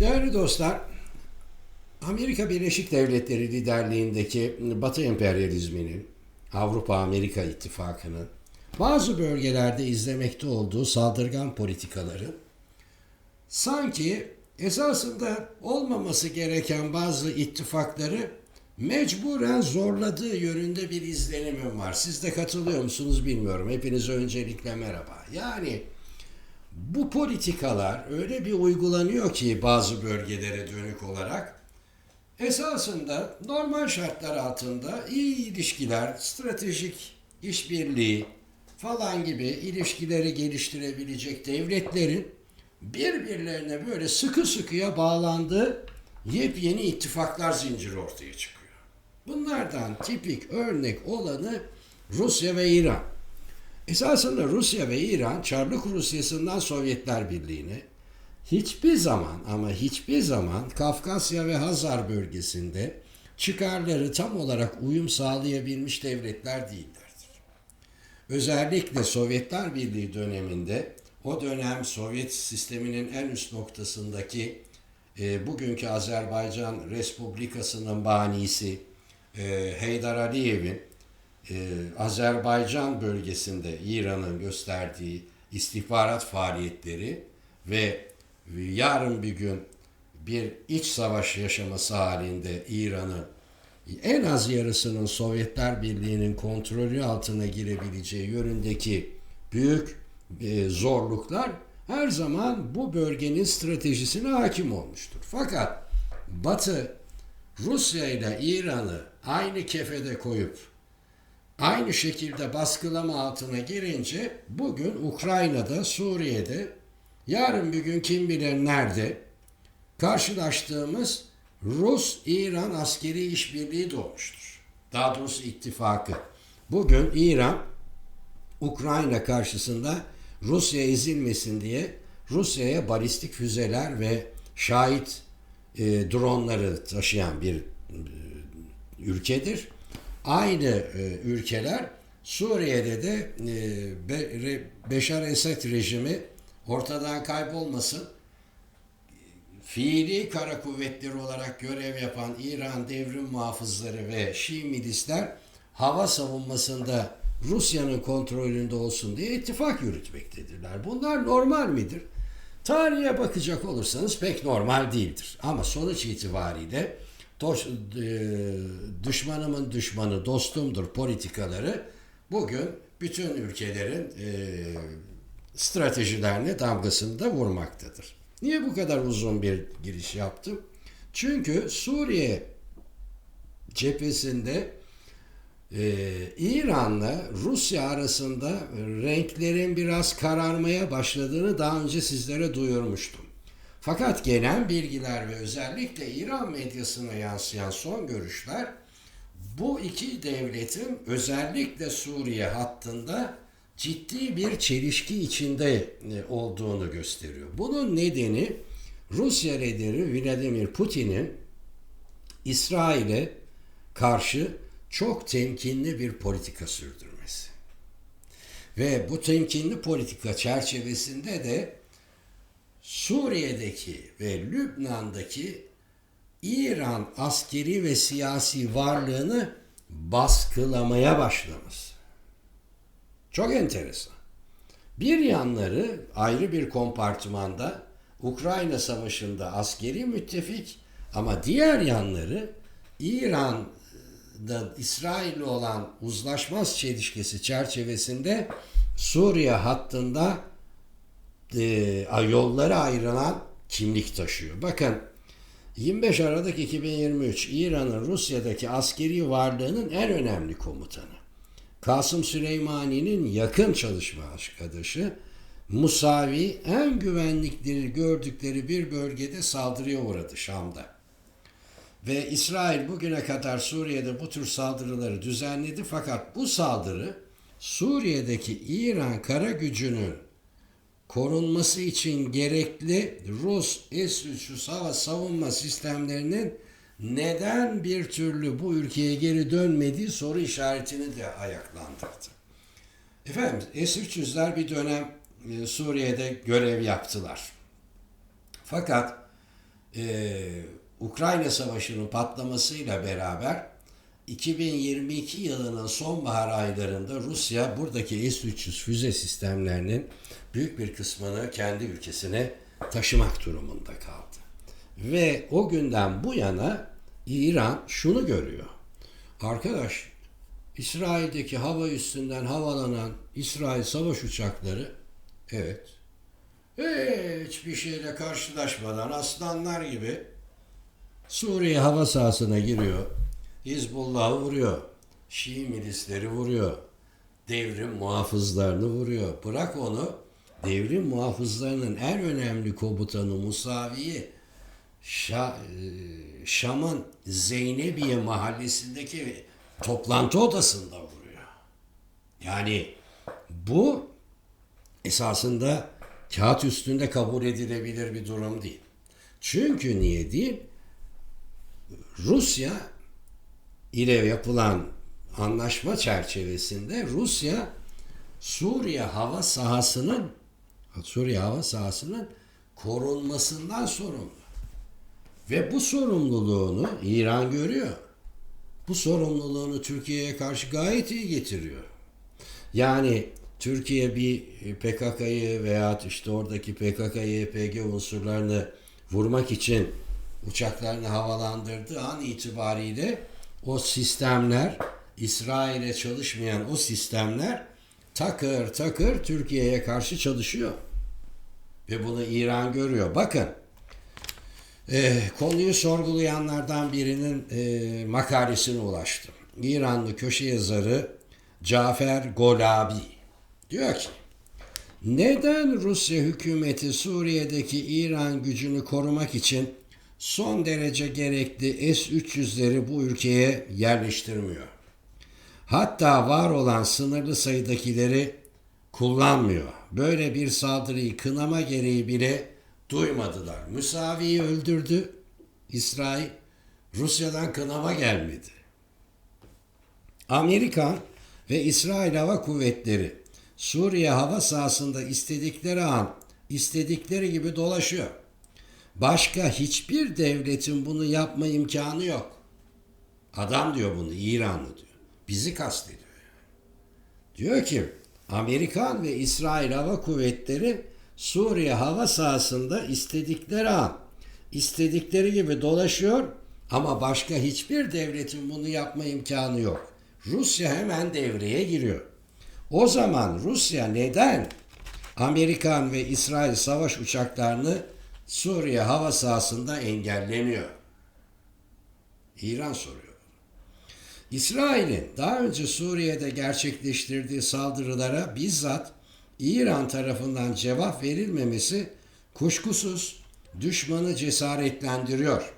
Değerli dostlar, Amerika Birleşik Devletleri liderliğindeki Batı emperyalizminin, Avrupa-Amerika ittifakının bazı bölgelerde izlemekte olduğu saldırgan politikaları sanki esasında olmaması gereken bazı ittifakları mecburen zorladığı yönünde bir izlenimim var. Siz de katılıyor musunuz bilmiyorum. Hepinize öncelikle merhaba. Yani bu politikalar öyle bir uygulanıyor ki bazı bölgelere dönük olarak esasında normal şartlar altında iyi ilişkiler, stratejik işbirliği falan gibi ilişkileri geliştirebilecek devletlerin birbirlerine böyle sıkı sıkıya bağlandığı yepyeni ittifaklar zinciri ortaya çıkıyor. Bunlardan tipik örnek olanı Rusya ve İran. Esasında Rusya ve İran Çarlık Rusyası'ndan Sovyetler Birliği'ne hiçbir zaman ama hiçbir zaman Kafkasya ve Hazar bölgesinde çıkarları tam olarak uyum sağlayabilmiş devletler değillerdir. Özellikle Sovyetler Birliği döneminde o dönem Sovyet sisteminin en üst noktasındaki e, bugünkü Azerbaycan Respublikası'nın banisi e, Heydar Aliyev'in e, Azerbaycan bölgesinde İran'ın gösterdiği istihbarat faaliyetleri ve yarın bir gün bir iç savaş yaşaması halinde İran'ın en az yarısının Sovyetler Birliği'nin kontrolü altına girebileceği yönündeki büyük e, zorluklar her zaman bu bölgenin stratejisine hakim olmuştur. Fakat Batı Rusya ile İran'ı aynı kefede koyup aynı şekilde baskılama altına girince bugün Ukrayna'da, Suriye'de, yarın bir gün kim bilir nerede karşılaştığımız Rus-İran askeri işbirliği doğmuştur. Daha doğrusu ittifakı. Bugün İran Ukrayna karşısında Rusya ezilmesin diye Rusya'ya balistik füzeler ve şahit e, dronları taşıyan bir e, ülkedir. Aynı e, ülkeler Suriye'de de e, Be, Re, Beşar Esed rejimi ortadan kaybolmasın fiili kara kuvvetleri olarak görev yapan İran devrim muhafızları ve Şii milisler hava savunmasında Rusya'nın kontrolünde olsun diye ittifak yürütmektedirler. Bunlar normal midir? Tarihe bakacak olursanız pek normal değildir. Ama sonuç itibariyle dost, e, düşmanımın düşmanı dostumdur politikaları bugün bütün ülkelerin e, stratejilerine damgasını da vurmaktadır. Niye bu kadar uzun bir giriş yaptım? Çünkü Suriye cephesinde e, İran'la Rusya arasında renklerin biraz kararmaya başladığını daha önce sizlere duyurmuştum. Fakat gelen bilgiler ve özellikle İran medyasına yansıyan son görüşler bu iki devletin özellikle Suriye hattında ciddi bir çelişki içinde e, olduğunu gösteriyor. Bunun nedeni Rusya lideri Vladimir Putin'in İsrail'e karşı çok temkinli bir politika sürdürmesi. Ve bu temkinli politika çerçevesinde de Suriye'deki ve Lübnan'daki İran askeri ve siyasi varlığını baskılamaya başlaması. Çok enteresan. Bir yanları ayrı bir kompartımanda Ukrayna Savaşı'nda askeri müttefik ama diğer yanları İran'da İsrail'le olan uzlaşmaz çelişkisi çerçevesinde Suriye hattında e, yolları ayrılan kimlik taşıyor. Bakın 25 Aralık 2023 İran'ın Rusya'daki askeri varlığının en önemli komutanı. Kasım Süleymani'nin yakın çalışma arkadaşı Musavi en güvenlikleri gördükleri bir bölgede saldırıya uğradı Şam'da. Ve İsrail bugüne kadar Suriye'de bu tür saldırıları düzenledi fakat bu saldırı Suriye'deki İran kara gücünün korunması için gerekli Rus S-300 hava savunma sistemlerinin neden bir türlü bu ülkeye geri dönmediği soru işaretini de ayaklandırdı. Efendim S-300'ler bir dönem e, Suriye'de görev yaptılar. Fakat e, Ukrayna Savaşı'nın patlamasıyla beraber 2022 yılının sonbahar aylarında Rusya buradaki S-300 füze sistemlerinin büyük bir kısmını kendi ülkesine taşımak durumunda kaldı. Ve o günden bu yana İran şunu görüyor. Arkadaş İsrail'deki hava üstünden havalanan İsrail savaş uçakları evet hiçbir şeyle karşılaşmadan aslanlar gibi Suriye hava sahasına giriyor. Hizbullah'ı vuruyor. Şii milisleri vuruyor. Devrim muhafızlarını vuruyor. Bırak onu devrim muhafızlarının en önemli komutanı Musavi'yi e, Şam'ın Zeynebiye mahallesindeki toplantı odasında vuruyor. Yani bu esasında kağıt üstünde kabul edilebilir bir durum değil. Çünkü niye değil? Rusya ile yapılan anlaşma çerçevesinde Rusya Suriye hava sahasının Suriye hava sahasının korunmasından sorumlu. Ve bu sorumluluğunu İran görüyor. Bu sorumluluğunu Türkiye'ye karşı gayet iyi getiriyor. Yani Türkiye bir PKK'yı veya işte oradaki PKK, YPG unsurlarını vurmak için uçaklarını havalandırdığı an itibariyle o sistemler İsrail'e çalışmayan o sistemler takır takır Türkiye'ye karşı çalışıyor. Ve bunu İran görüyor. Bakın e, konuyu sorgulayanlardan birinin e, makalesine ulaştım. İranlı köşe yazarı Cafer Golabi diyor ki neden Rusya hükümeti Suriye'deki İran gücünü korumak için son derece gerekli S-300'leri bu ülkeye yerleştirmiyor? Hatta var olan sınırlı sayıdakileri kullanmıyor. Böyle bir saldırıyı kınama gereği bile duymadılar. Müsavi'yi öldürdü İsrail. Rusya'dan kınama gelmedi. Amerikan ve İsrail Hava Kuvvetleri Suriye hava sahasında istedikleri an istedikleri gibi dolaşıyor. Başka hiçbir devletin bunu yapma imkanı yok. Adam diyor bunu İranlı diyor. Bizi kastediyor. Diyor ki Amerikan ve İsrail Hava Kuvvetleri Suriye hava sahasında istedikleri an istedikleri gibi dolaşıyor ama başka hiçbir devletin bunu yapma imkanı yok. Rusya hemen devreye giriyor. O zaman Rusya neden Amerikan ve İsrail savaş uçaklarını Suriye hava sahasında engellemiyor? İran soruyor. İsrail'in daha önce Suriye'de gerçekleştirdiği saldırılara bizzat İran tarafından cevap verilmemesi kuşkusuz düşmanı cesaretlendiriyor.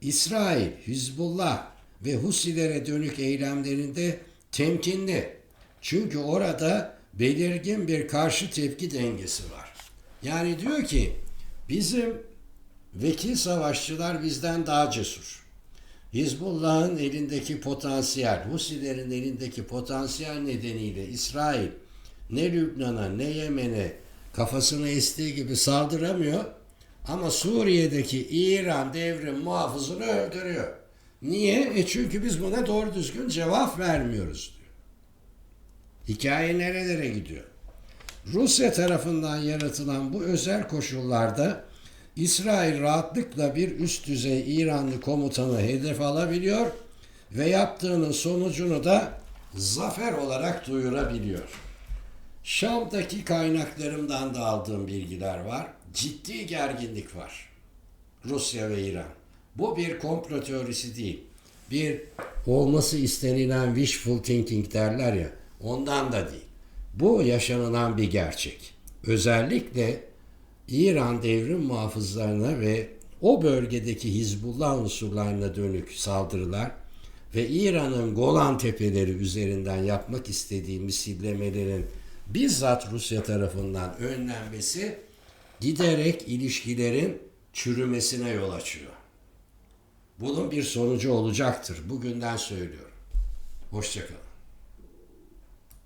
İsrail, Hizbullah ve Husilere dönük eylemlerinde temkinli. Çünkü orada belirgin bir karşı tepki dengesi var. Yani diyor ki bizim vekil savaşçılar bizden daha cesur. Hizbullah'ın elindeki potansiyel, Husilerin elindeki potansiyel nedeniyle İsrail ne Lübnan'a ne Yemen'e kafasını estiği gibi saldıramıyor. Ama Suriye'deki İran devrim muhafızını öldürüyor. Niye? E çünkü biz buna doğru düzgün cevap vermiyoruz diyor. Hikaye nerelere gidiyor? Rusya tarafından yaratılan bu özel koşullarda İsrail rahatlıkla bir üst düzey İranlı komutanı hedef alabiliyor ve yaptığının sonucunu da zafer olarak duyurabiliyor. Şam'daki kaynaklarımdan da aldığım bilgiler var. Ciddi gerginlik var. Rusya ve İran. Bu bir komplo teorisi değil. Bir olması istenilen wishful thinking derler ya. Ondan da değil. Bu yaşanılan bir gerçek. Özellikle İran devrim muhafızlarına ve o bölgedeki Hizbullah unsurlarına dönük saldırılar ve İran'ın Golan tepeleri üzerinden yapmak istediği misillemelerin bizzat Rusya tarafından önlenmesi giderek ilişkilerin çürümesine yol açıyor. Bunun bir sonucu olacaktır. Bugünden söylüyorum. Hoşçakalın.